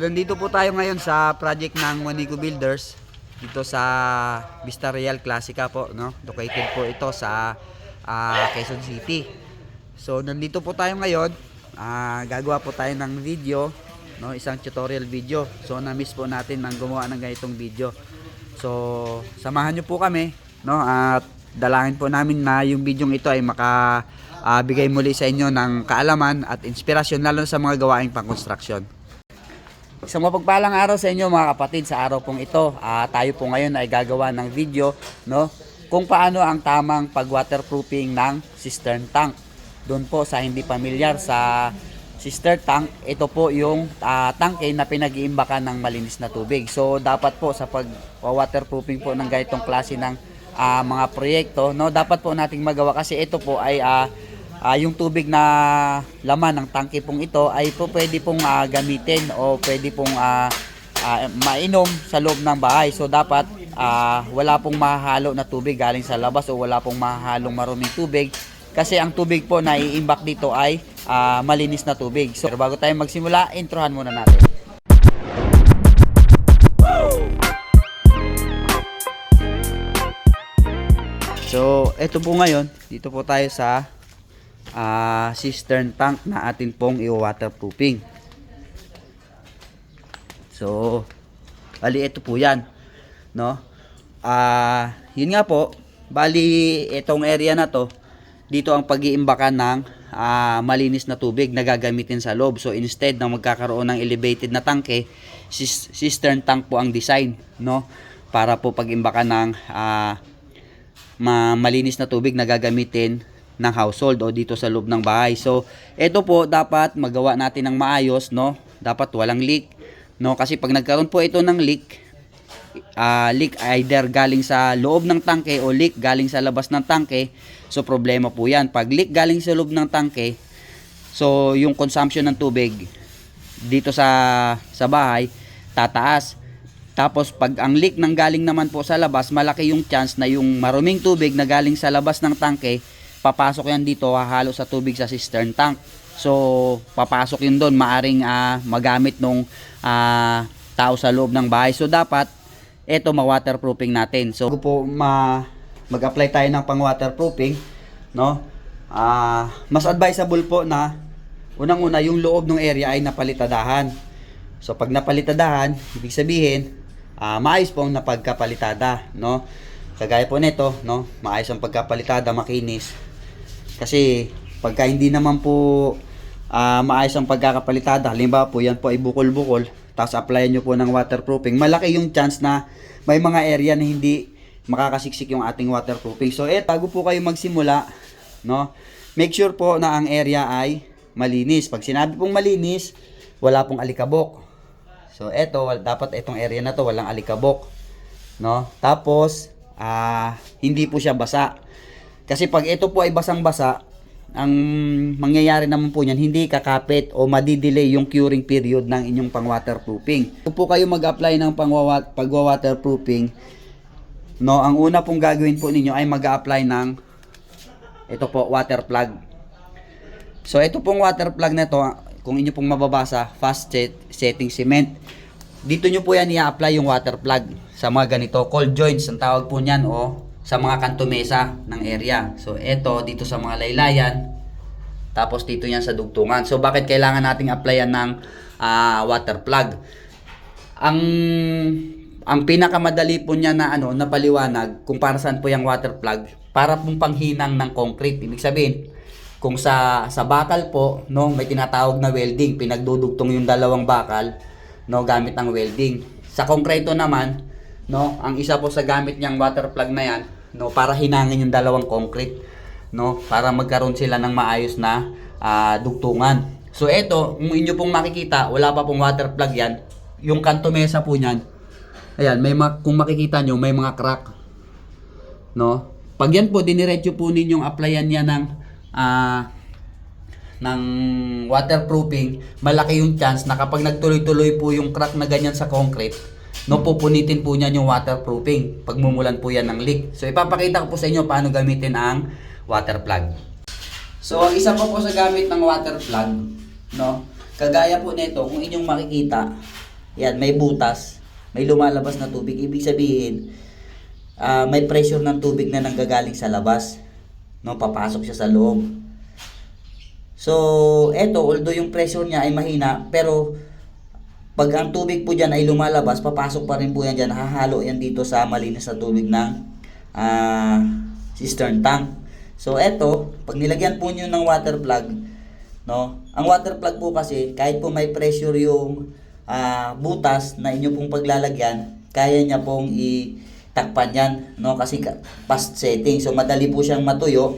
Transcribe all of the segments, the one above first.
Nandito po tayo ngayon sa project ng Wanico Builders dito sa Vista Real Classica po, no? Located po ito sa ah, Quezon City. So, nandito po tayo ngayon. Ah, gagawa po tayo ng video, no? Isang tutorial video. So, na-miss po natin ng gumawa ng ganitong video. So, samahan niyo po kami, no? At dalangin po namin na yung video ito ay maka ah, bigay muli sa inyo ng kaalaman at inspirasyon lalo sa mga gawaing pang-construction. Isang mapagpalang araw sa inyo mga kapatid sa araw pong ito. Ah, tayo po ngayon ay gagawa ng video no kung paano ang tamang pag-waterproofing ng cistern tank. Doon po sa hindi pamilyar sa cistern tank, ito po yung ah, tangke na pinag-iimbakan ng malinis na tubig. So dapat po sa pag-waterproofing po ng ganitong klase ng ah, mga proyekto, no, dapat po nating magawa kasi ito po ay ah, Ah, yung tubig na laman ng tangke pong ito ay po pwede pong ah, gamitin o pwede pong ah, ah, mainom sa loob ng bahay. So dapat ah, wala pong mahalo na tubig galing sa labas o wala pong mahalong maruming tubig kasi ang tubig po na iimbak dito ay ah, malinis na tubig. So bago tayo magsimula, introhan muna natin. So, eto po ngayon, dito po tayo sa ah, cistern tank na atin pong i-waterproofing. So, bali ito po 'yan, no? Ah, yun nga po, bali itong area na to, dito ang pag-iimbakan ng ah, malinis na tubig na gagamitin sa loob. So instead na magkakaroon ng elevated na tangke, cis- cistern tank po ang design, no? Para po pag-imbakan ng ah, ma malinis na tubig na gagamitin ng household o dito sa loob ng bahay. So, ito po dapat magawa natin ng maayos, no? Dapat walang leak, no? Kasi pag nagkaroon po ito ng leak, ah, leak either galing sa loob ng tangke o leak galing sa labas ng tangke, so problema po 'yan. Pag leak galing sa loob ng tangke, so yung consumption ng tubig dito sa sa bahay tataas. Tapos pag ang leak nang galing naman po sa labas, malaki yung chance na yung maruming tubig na galing sa labas ng tangke, papasok yan dito, hahalo sa tubig sa cistern tank. So, papasok yun doon, maaring ah, magamit nung ah, tao sa loob ng bahay. So, dapat ito ma-waterproofing natin. So, po ma mag-apply tayo ng pang-waterproofing, no? Ah, mas advisable po na unang-una yung loob ng area ay napalitadahan. So pag napalitadahan, ibig sabihin, ah maayos po ang napagkapalitada, no? Kagaya po nito, no? Maayos ang pagkapalitada, makinis. Kasi pagka hindi naman po ah, maayos ang pagkakapalitada, halimbawa po yan po ay bukol-bukol, tapos applyan nyo po ng waterproofing, malaki yung chance na may mga area na hindi makakasiksik yung ating waterproofing. So, eh, bago po kayo magsimula, no? Make sure po na ang area ay malinis. Pag sinabi pong malinis, wala pong alikabok. So, eto, dapat itong area na to walang alikabok. No? Tapos, ah, hindi po siya basa. Kasi pag ito po ay basang-basa, ang mangyayari naman po niyan, hindi kakapit o madidelay yung curing period ng inyong pang-waterproofing. Kung po kayo mag-apply ng pag-waterproofing, no, ang una pong gagawin po ninyo ay mag-apply ng ito po, water plug. So, ito pong water plug na to, kung inyo pong mababasa, fast set, setting cement. Dito nyo po yan i-apply yung water plug sa mga ganito, cold joints, ang tawag po niyan, o sa mga kanto mesa ng area. So, ito, dito sa mga laylayan, tapos dito yan sa dugtungan. So, bakit kailangan nating applyan ng ah, water plug? Ang ang pinakamadali po niya na ano na paliwanag kung para saan po yung water plug para pong panghinang ng concrete ibig sabihin kung sa sa bakal po no may tinatawag na welding pinagdudugtong yung dalawang bakal no gamit ang welding sa konkreto naman no ang isa po sa gamit niyang water plug na yan no para hinangin yung dalawang concrete no para magkaroon sila ng maayos na ah, dugtungan so eto kung inyo pong makikita wala pa pong water plug yan yung kanto mesa po niyan Ayan, may ma- kung makikita nyo, may mga crack. No? Pag yan po, diniretso po ninyong applyan niya ng ah, ng waterproofing, malaki yung chance na kapag nagtuloy-tuloy po yung crack na ganyan sa concrete, no, pupunitin po niyan yung waterproofing. Pagmumulan po yan ng leak. So, ipapakita ko po sa inyo paano gamitin ang water plug. So, ang isa pa po sa gamit ng water plug, no, kagaya po nito, kung inyong makikita, yan, may butas, may lumalabas na tubig. Ibig sabihin, ah, may pressure ng tubig na nanggagaling sa labas. No, papasok siya sa loob. So, eto, although yung pressure niya ay mahina, pero pag ang tubig po dyan ay lumalabas, papasok pa rin po yan dyan, hahalo yan dito sa malinis na tubig ng ah, cistern tank. So, eto, pag nilagyan po nyo ng water plug, no, ang water plug po kasi, kahit po may pressure yung ah, butas na inyo pong paglalagyan, kaya niya pong itakpan yan, no, kasi ka- past setting. So, madali po siyang matuyo,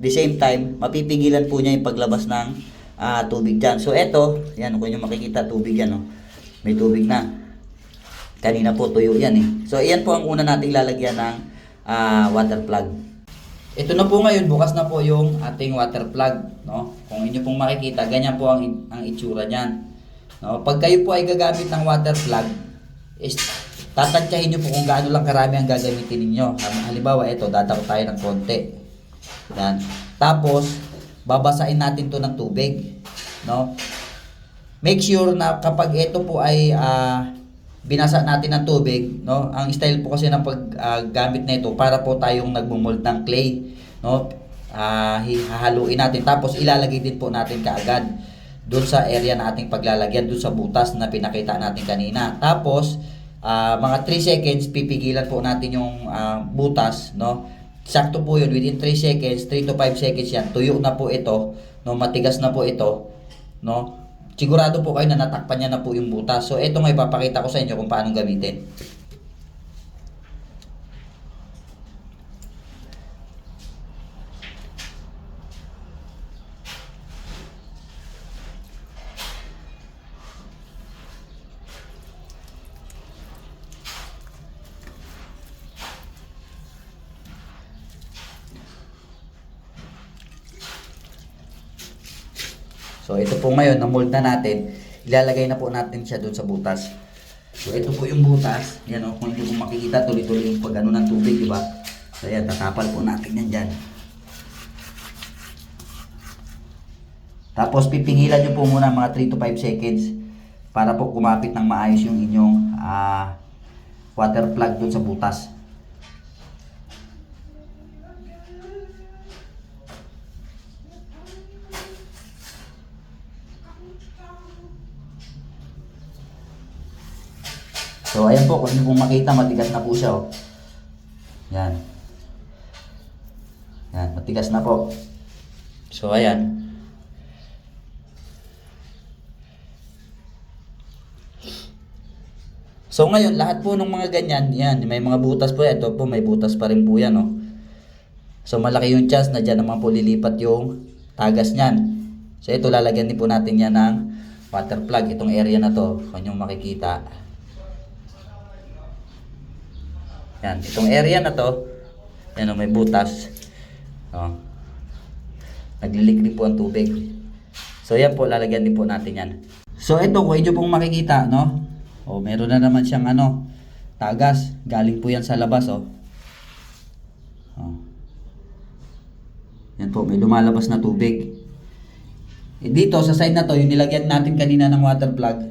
the same time, mapipigilan po niya yung paglabas ng ah, tubig dyan. So, eto, yan, kung nyo makikita, tubig yan, no? May tubig na. Kanina po tuyo yan eh. So, yan po ang una nating lalagyan ng ah, water plug. Ito na po ngayon, bukas na po yung ating water plug, no? Kung inyo pong makikita, ganyan po ang, ang itsura niyan. No? Pag kayo po ay gagamit ng water plug, is tatantyahin nyo po kung gaano lang karami ang gagamitin ninyo. Halimbawa, ito, dadako tayo ng konti. Yan. Tapos, babasain natin to ng tubig. No? Make sure na kapag ito po ay ah, binasa natin ng tubig, no? Ang style po kasi ng paggamit na ito para po tayong nagmumold ng clay, no? Hi- hahaluin natin tapos ilalagay din po natin kaagad doon sa area na ating paglalagyan doon sa butas na pinakita natin kanina. Tapos ah, mga 3 seconds pipigilan po natin yung ah, butas, no? Sakto po yun, within 3 seconds, 3 to 5 seconds yan, tuyo na po ito, no? Matigas na po ito, no? Sigurado po kayo na natakpan niya na po yung butas. So, ito nga ipapakita ko sa inyo kung paano gamitin. So, ito po ngayon, na-mold na natin. Ilalagay na po natin siya doon sa butas. So, ito po yung butas. Yan o, kung hindi po makikita, tuloy-tuloy yung pag ano ng tubig, di ba? So, yan, tatapal po natin yan dyan. Tapos, pipigilan nyo po muna mga 3 to 5 seconds para po kumapit ng maayos yung inyong ah, water plug doon sa butas. So, ayan po, kung niyo pong makita, matigas na po siya, oh. Yan. Yan, matigas na po. So, ayan. So, ngayon, lahat po ng mga ganyan, yan, may mga butas po, ito po, may butas pa rin po yan, oh. So, malaki yung chance na dyan naman po lilipat yung tagas niyan. So, ito, lalagyan din po natin yan ng water plug, itong area na to, kung yung makikita. Yan, itong area na to, yan o, may butas. O. Naglilik din po ang tubig. So yan po, lalagyan din po natin yan. So ito, kung inyo pong makikita, no? O, meron na naman siyang ano, tagas. Galing po yan sa labas, o. O. Yan po, may lumalabas na tubig. Eh, dito, sa side na to, yung nilagyan natin kanina ng water plug,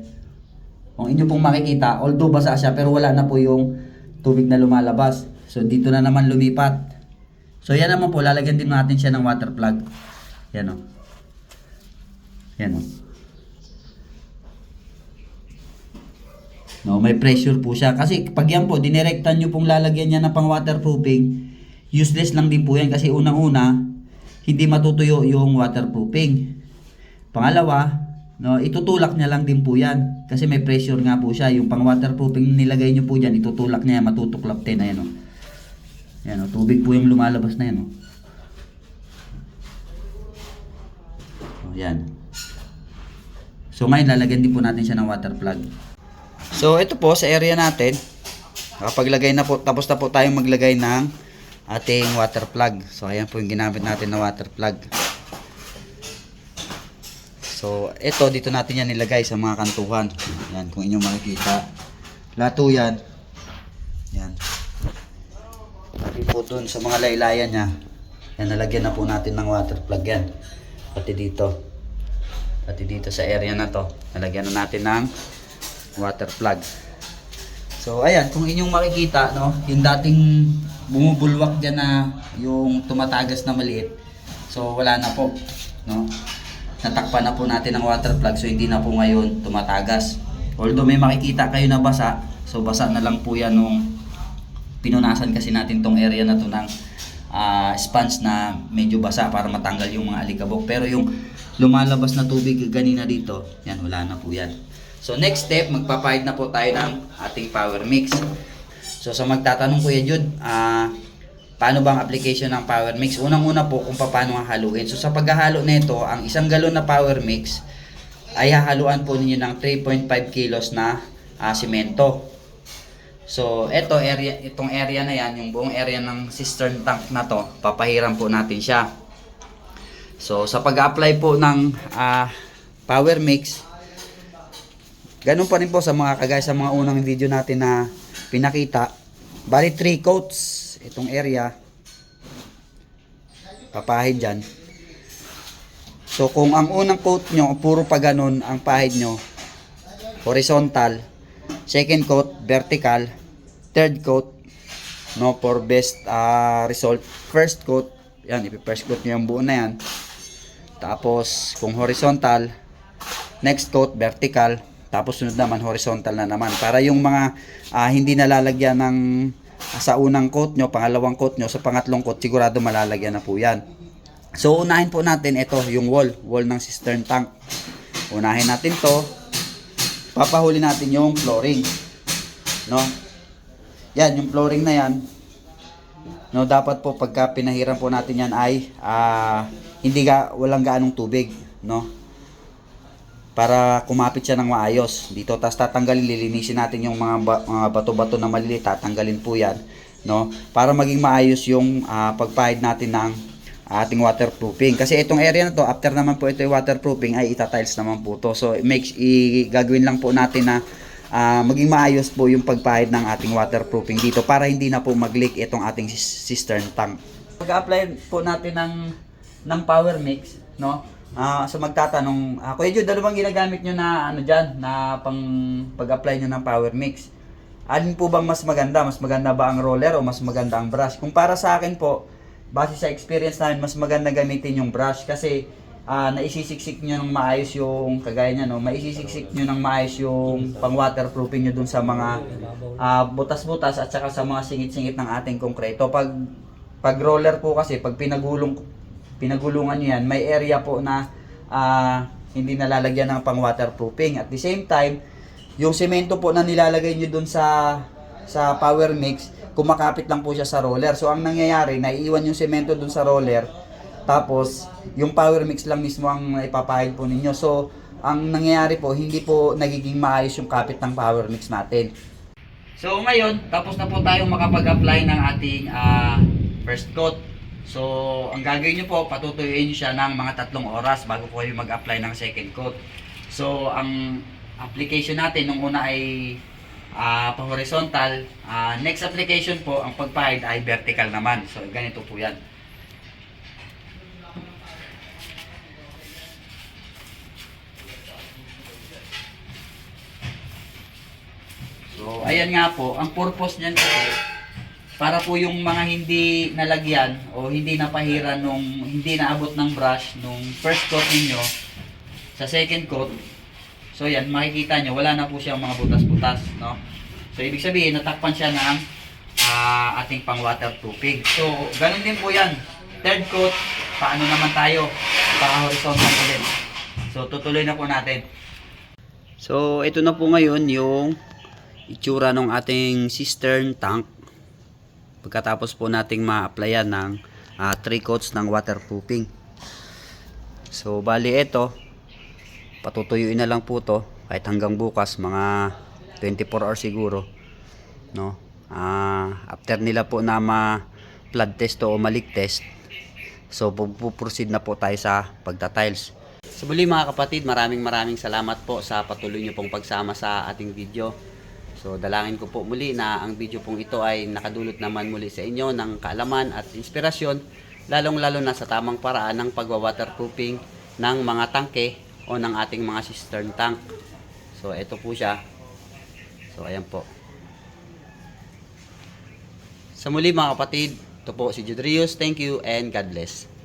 kung inyo pong makikita, although basa siya, pero wala na po yung tubig na lumalabas. So, dito na naman lumipat. So, yan naman po, lalagyan din natin siya ng water plug. Yan o. Yan o. No, may pressure po siya. Kasi pag yan po, dinirektan nyo pong lalagyan niya ng pang waterproofing, useless lang din po yan. Kasi unang-una, hindi matutuyo yung waterproofing. Pangalawa, no, itutulak niya lang din po yan. Kasi may pressure nga po siya. Yung pang waterproofing nilagay niyo po dyan, itutulak niya, matutuklap din. Ayan o. Ayan o, tubig po yung lumalabas na yan o. O, yan. So ngayon, lalagyan din po natin siya ng water plug. So ito po, sa area natin, nakapaglagay na po, tapos na po tayong maglagay ng ating water plug. So ayan po yung ginamit natin na water plug. So, ito dito natin yan nilagay sa mga kantuhan. Yan, kung inyo makikita. Lato yan. Yan. Pati po dun sa mga laylayan niya. Yan, nalagyan na po natin ng water plug yan. Pati dito. Pati dito sa area na to. Nalagyan na natin ng water plug. So ayan, kung inyong makikita, no, yung dating bumubulwak diyan na yung tumatagas na maliit. So wala na po, no. Natakpan na po natin ang water plug so hindi na po ngayon tumatagas. Although may makikita kayo na basa, so basa na lang po yan nung pinunasan kasi natin tong area na to ng ah, sponge na medyo basa para matanggal yung mga alikabok. Pero yung lumalabas na tubig ganina dito, yan wala na po yan. So next step, magpapahid na po tayo ng ating power mix. So sa magtatanong Kuya Jude, ah paano bang application ng power mix? Unang-una po kung paano haluin. So sa paghahalo nito, ang isang galon na power mix ay hahaluan po ninyo ng 3.5 kilos na ah, simento. So, ito area, itong area na yan, yung buong area ng cistern tank na to, papahiram po natin siya. So, sa pag-apply po ng ah, power mix, ganun pa rin po sa mga kagaya sa mga unang video natin na pinakita. Bali 3 coats itong area. Papahid dyan. So, kung ang unang coat nyo, puro pa ganun ang pahid nyo, horizontal, second coat, vertical, third coat, no, for best ah, result, first coat, yan, ipi-first coat nyo yung buo na yan. Tapos, kung horizontal, next coat, vertical, tapos sunod naman, horizontal na naman. Para yung mga ah, hindi nalalagyan ng sa unang coat nyo, pangalawang coat nyo, sa pangatlong coat, sigurado malalagyan na po yan. So, unahin po natin ito, yung wall, wall ng cistern tank. Unahin natin to, papahuli natin yung flooring. No? Yan, yung flooring na yan. No, dapat po pagka pinahiram po natin yan ay ah, hindi ga walang gaanong tubig, no? Para kumapit siya ng maayos. Dito tas tatanggalin, lilinisin natin yung mga mga bato-bato na maliliit, tatanggalin po yan, no? Para maging maayos yung ah, pagpahid natin ng ating waterproofing. Kasi itong area na to, after naman po ito yung waterproofing, ay itatiles naman po to. So, make, i, gagawin lang po natin na ah, maging maayos po yung pagpahid ng ating waterproofing dito para hindi na po mag-leak itong ating cis- cistern tank. Pag-apply po natin ng, ng power mix, no? Ah, so magtatanong, uh, Kuya Jude, ano ginagamit nyo na ano dyan, na pang pag-apply nyo ng power mix? Alin po bang mas maganda? Mas maganda ba ang roller o mas maganda ang brush? Kung para sa akin po, base sa experience namin, mas maganda gamitin yung brush kasi ah naisisiksik nyo ng maayos yung kagaya niya, no? Maisisiksik nyo ng maayos yung pang waterproofing nyo dun sa mga ah, butas-butas at saka sa mga singit-singit ng ating konkreto. Pag pag roller po kasi, pag pinagulong pinagulungan nyo yan, may area po na ah, hindi nalalagyan ng pang waterproofing. At the same time, yung semento po na nilalagay nyo dun sa sa power mix, kumakapit lang po siya sa roller. So ang nangyayari, naiiwan yung semento dun sa roller, tapos yung power mix lang mismo ang ipapahid po ninyo. So ang nangyayari po, hindi po nagiging maayos yung kapit ng power mix natin. So ngayon, tapos na po tayong makapag-apply ng ating ah, first coat. So, ang gagawin nyo po, patutuyuin siya ng mga tatlong oras bago po kayo mag-apply ng second coat. So, ang application natin nung una ay ah, pa-horizontal. Ah, next application po, ang pagpahid ay vertical naman. So, ganito po yan. So, ayan nga po, ang purpose niyan kasi para po yung mga hindi nalagyan o hindi napahiran nung hindi naabot ng brush nung first coat ninyo sa second coat. So yan, makikita nyo, wala na po siyang mga butas-butas, no? So ibig sabihin, natakpan siya ng ah, ating pang waterproofing. So, ganun din po yan. Third coat, paano naman tayo? Para horizontal ulit. So, tutuloy na po natin. So, ito na po ngayon yung itsura ng ating cistern tank pagkatapos po nating ma-applyan ng 3 coats ng waterproofing. So bali ito patutuyuin na lang po to kahit hanggang bukas mga 24 hours siguro no? Ah, after nila po na ma flood test o malik test so puproceed na po tayo sa pagta-tiles. So muli mga kapatid, maraming maraming salamat po sa patuloy niyo pong pagsama sa ating video. So dalangin ko po muli na ang video pong ito ay nakadulot naman muli sa inyo ng kaalaman at inspirasyon, lalong-lalo na sa tamang paraan ng pagwa-waterproofing ng mga tangke o ng ating mga cistern tank. So ito po siya. So, ayan po. Sa muli mga kapatid, ito po si Judrius. Thank you and God bless.